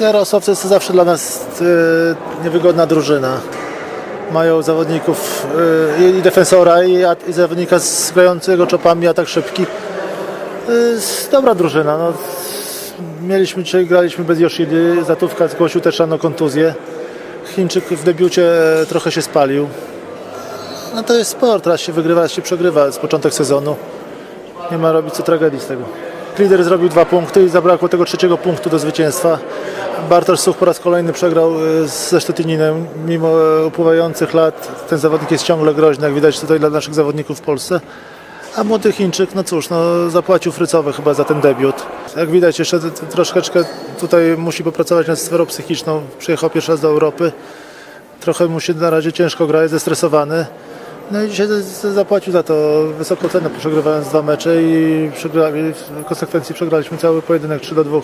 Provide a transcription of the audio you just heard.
Jarosławcy to zawsze dla nas e, niewygodna drużyna. Mają zawodników e, i defensora i, a- i zawodnika z grającego czopami, a tak szybki. E, dobra drużyna. No. Mieliśmy dzisiaj, graliśmy bez Yoshidi, Zatówka zgłosił też rano kontuzję. Chińczyk w debiucie e, trochę się spalił. No to jest sport, raz się wygrywa, raz się przegrywa z początek sezonu. Nie ma robić co tragedii z tego. Lider zrobił dwa punkty i zabrakło tego trzeciego punktu do zwycięstwa. Bartosz Such po raz kolejny przegrał e, ze Szczecininem. Mimo e, upływających lat ten zawodnik jest ciągle groźny, jak widać tutaj dla naszych zawodników w Polsce. A młody Chińczyk, no cóż, no, zapłacił frycowe chyba za ten debiut. Jak widać jeszcze troszeczkę tutaj musi popracować nad sferą psychiczną. Przyjechał pierwszy raz do Europy. Trochę mu się na razie ciężko gra, jest zestresowany. No i dzisiaj zapłacił za to wysoką cenę, przegrywając dwa mecze i w konsekwencji przegraliśmy cały pojedynek 3 do 2.